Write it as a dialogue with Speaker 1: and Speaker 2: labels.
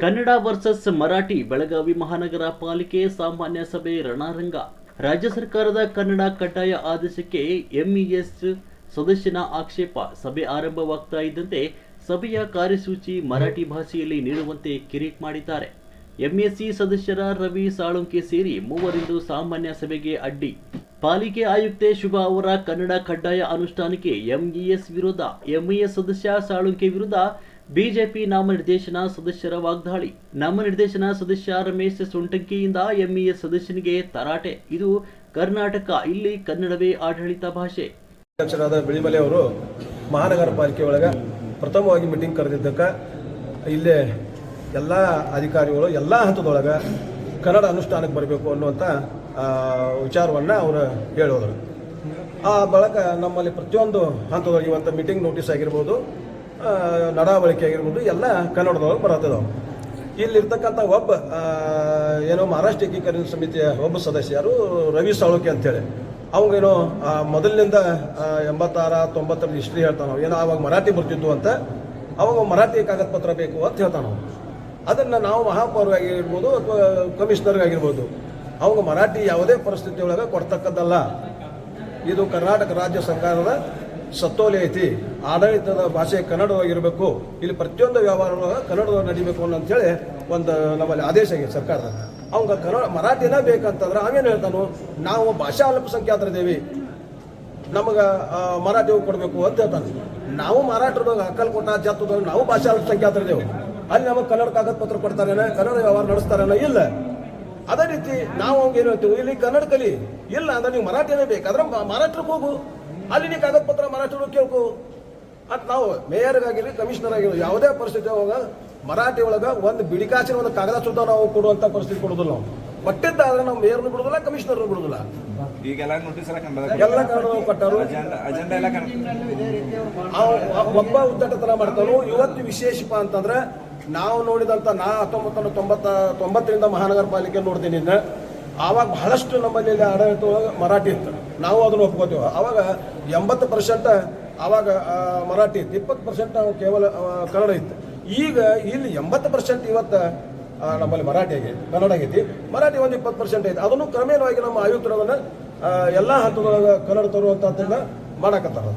Speaker 1: Kannada versus Marathi Belagavi ಮಹಾನಗರ ಪಾಲಿಕೆ ಸಾಮಾನ್ಯ ಸಭೆ ರಣರಂಗ. ರಾಜ್ಯ ಸರ್ಕಾರದ ಕನ್ನಡ ಕಡ್ಡಾಯ ಆದೇಶಕ್ಕೆ ಎಂಇಎಸ್ ಸದಸ್ಯನ ಆಕ್ಷೇಪ ಸಭೆ ಆರಂಭವಾಗ್ತಾ ಇದ್ದಂತೆ ಸಭೆಯ ಕಾರ್ಯಸೂಚಿ ಮರಾಠಿ ಭಾಷೆಯಲ್ಲಿ ನೀಡುವಂತೆ ಕಿರಿಕ್ ಮಾಡಿದ್ದಾರೆ. ಎಂಎಸ್ಸಿ ಸದಸ್ಯರ ರವಿ ಸಾಳುಂಕೆ ಸೇರಿ ಮೂವರಿಂದು ಸಾಮಾನ್ಯ ಸಭೆಗೆ ಅಡ್ಡಿ. ಪಾಲಿಕೆ ಆಯುಕ್ತೆ ಶುಭಾ ಅವರ ಕನ್ನಡ ಕಡ್ಡಾಯ ಅನುಷ್ಠಾನಕ್ಕೆ ಎಂಇಎಸ್ ವಿರೋಧ. ಎಂಇಎಸ್ ಸದಸ್ಯ ಸಾಳುಂಕೆ ವಿರುದ್ಧ ಬಿಜೆಪಿ ನಾಮನಿರ್ದೇಶನ ಸದಸ್ಯರ ವಾಗ್ದಾಳಿ. ನಾಮನಿರ್ದೇಶನ ಸದಸ್ಯ ರಮೇಶ್ ಸುಂಟಂಕಿಯಿಂದ ಎಂಇಎ ಸದಸ್ಯನಿಗೆ ತರಾಟೆ. ಇದು ಕರ್ನಾಟಕ, ಇಲ್ಲಿ ಕನ್ನಡವೇ ಆಡಳಿತ ಭಾಷೆ.
Speaker 2: ಅಧ್ಯಕ್ಷರಾದ ಬಿಳಿಮಲೆ ಅವರು ಮಹಾನಗರ ಪಾಲಿಕೆ ಒಳಗೆ ಪ್ರಥಮವಾಗಿ ಮೀಟಿಂಗ್ ಕರೆದಿದ್ದಕ್ಕೆ. ಇಲ್ಲೇ ಎಲ್ಲ ಅಧಿಕಾರಿಗಳು, ಎಲ್ಲ ಹಂತದೊಳಗೆ ಕನ್ನಡ ಅನುಷ್ಠಾನಕ್ಕೆ ಬರಬೇಕು ಅನ್ನುವಂಥ ವಿಚಾರವನ್ನು ಅವರು ಹೇಳೋದ್ರು. ಆ ಬಳಕ ನಮ್ಮಲ್ಲಿ ಪ್ರತಿಯೊಂದು ಹಂತದೊಳಗೆ ಇವತ್ತು ಮೀಟಿಂಗ್ ನೋಟಿಸ್ ಆಗಿರ್ಬೋದು ನಡಾವಳಿಕೆ ಆಗಿರ್ಬೋದು, ಎಲ್ಲ ಕನ್ನಡದೊಳಗೆ ಬರತ್ತದವು ಇಲ್ಲಿರ್ತಕ್ಕಂಥ ಒಬ್ಬ ಏನೋ ಮಹಾರಾಷ್ಟ್ರ ಏಕೀಕರಣ ಸಮಿತಿಯ ಒಬ್ಬ ಸದಸ್ಯರು, ರವಿ ಸಾಳುಕೆ ಅಂತೇಳಿ. ಅವಂಗೇನೋ ಮೊದಲಿನಿಂದ ಎಂಬತ್ತಾರ ತೊಂಬತ್ತರ ಹಿಸ್ಟ್ರಿ ಹೇಳ್ತಾನೆ ಏನೋ ಅವಾಗ ಮರಾಠಿ ಬರ್ತಿದ್ದು ಅಂತ, ಅವಾಗ ಮರಾಠಿ ಕಾಗದ ಪತ್ರ ಬೇಕು ಅಂತ ಹೇಳ್ತಾನೆ. ಅದನ್ನು ನಾವು ಮಹಾಪೌರಾಗಿರ್ಬೋದು ಅಥವಾ ಕಮಿಷನರ್ಗಾಗಿರ್ಬೋದು ಅವಾಗ ಮರಾಠಿ ಯಾವುದೇ ಪರಿಸ್ಥಿತಿ ಒಳಗೆ ಕೊಡ್ತಕ್ಕದ್ದಲ್ಲ. ಇದು ಕರ್ನಾಟಕ ರಾಜ್ಯ ಸರ್ಕಾರದ ಸತ್ತೋಲೆ ಐತಿ. ಆಡಳಿತದ ಭಾಷೆ ಕನ್ನಡವಾಗಿರಬೇಕು. ಇಲ್ಲಿ ಪ್ರತಿಯೊಂದು ವ್ಯವಹಾರಗಳು ಕನ್ನಡದೊಳಗೆ ನಡಿಬೇಕು ಅಂತೇಳಿ ಒಂದು ನಮ್ಮಲ್ಲಿ ಆದೇಶ ಆಗಿದೆ ಸರ್ಕಾರದ. ಅವಂಗ ಕನ್ನಡ, ಮರಾಠಿನ ಬೇಕಂತಂದ್ರೆ ಅವೇನು ಹೇಳ್ತಾನು? ನಾವು ಭಾಷಾ ಅಲ್ಪಸಂಖ್ಯಾತರಿದ್ದೇವೆ ನಮಗೆ ಮರಾಠಿ ಕೊಡಬೇಕು ಅಂತ ಹೇಳ್ತಾನೆ. ನಾವು ಮರಾಠರದಾಗ ಕೊಟ್ಟ ಜಾತದಾಗ ನಾವು ಭಾಷಾ ಅಲ್ಪಸಂಖ್ಯಾತರಿದ್ದೇವೆ ಅಲ್ಲಿ ನಮಗೆ ಕನ್ನಡ ಕಾಗದ ಪತ್ರ ಕೊಡ್ತಾರೇನ? ಕನ್ನಡ ವ್ಯವಹಾರ ನಡೆಸ್ತಾರೇನ? ಇಲ್ಲ. ಅದೇ ರೀತಿ ನಾವು ಅವಂಗೇನು ಹೇಳ್ತೀವಿ? ಇಲ್ಲಿ ಕನ್ನಡ ಕಲಿ. ಇಲ್ಲ ಅಂದ್ರೆ ನೀವು ಮರಾಠಿನೇ ಬೇಕಾದ್ರೆ ಮರಾಠರಿಗೆ ಹೋಗು. ಅಲ್ಲಿ ನೀ ಕಾಗದ ಪತ್ರ ಮರಾಠಿಗಳು ಕೇಳ್ಕೊ. ಅಂತ ನಾವು ಮೇಯರ್ಗಾಗಿರಲಿ ಕಮಿಷನರ್ ಆಗಿರಲಿ ಯಾವುದೇ ಪರಿಸ್ಥಿತಿ ಅವಾಗ ಮರಾಠಿ ಒಳಗೆ ಒಂದು ಬಿಡಿಕಾಸಿನ ಒಂದು ಕಾಗದ ಸುತ್ತ ನಾವು ಕೊಡುವಂಥ ಪರಿಸ್ಥಿತಿ ಕೊಡೋದಿಲ್ಲ ನಾವು. ಕೊಟ್ಟಿದ್ದಾದ್ರೆ ನಾವು ಮೇಯರ್ನು ಬಿಡುದಿಲ್ಲ ಕಮಿಷನರ್ನು ಬಿಡುದಿಲ್ಲ.
Speaker 3: ಈಗೆಲ್ಲ ನೋಟಿಸ್ ಎಲ್ಲ
Speaker 2: ಕಾರಣ ಕೊಟ್ಟರು.
Speaker 3: ಅಜೆಂಡಾ ಅಜೆಂಡಾ ಎಲ್ಲ ಕನ್ನಡ
Speaker 2: ಅವ ಒಬ್ಬ ಉದ್ದಟತನ ಮಾಡ್ತಾನು ಇವತ್ತು ವಿಶೇಷಪ್ಪ ಅಂತಂದ್ರೆ ನಾವು ನೋಡಿದಂತ ನಾ ಹತ್ತೊಂಬತ್ತು ತೊಂಬತ್ತ ತೊಂಬತ್ತರಿಂದ ಮಹಾನಗರ ಪಾಲಿಕೆ ನೋಡ್ತೀನಿ ಆವಾಗ ಬಹಳಷ್ಟು ನಮ್ಮಲ್ಲಿ ಆಡಳಿತ ಒಳಗೆ ಮರಾಠಿ ಇತ್ತು. ನಾವು ಅದನ್ನು ಒಪ್ಕೋತೀವಿ. ಆವಾಗ ಎಂಬತ್ತು ಪರ್ಸೆಂಟ್, ಆವಾಗ ಮರಾಠಿ ಇತ್ತು. ಇಪ್ಪತ್ತು ಪರ್ಸೆಂಟ್ ನಾವು ಕೇವಲ ಕನ್ನಡ ಇತ್ತು. ಈಗ ಇಲ್ಲಿ ಎಂಬತ್ತು ಪರ್ಸೆಂಟ್ ಇವತ್ತು ನಮ್ಮಲ್ಲಿ ಮರಾಠಿ ಆಗೈತಿ ಕನ್ನಡ ಆಗೈತಿ. ಮರಾಠಿ ಒಂದು ಇಪ್ಪತ್ತು ಪರ್ಸೆಂಟ್ ಐತಿ. ಅದನ್ನು ಕ್ರಮೇಣವಾಗಿ ನಮ್ಮ ಆಯುಕ್ತರದನ್ನು ಎಲ್ಲ ಹಂತದೊಳಗೆ ಕನ್ನಡ ತರುವಂಥದ್ದನ್ನು ಮಾಡಕತ್ತಾರ.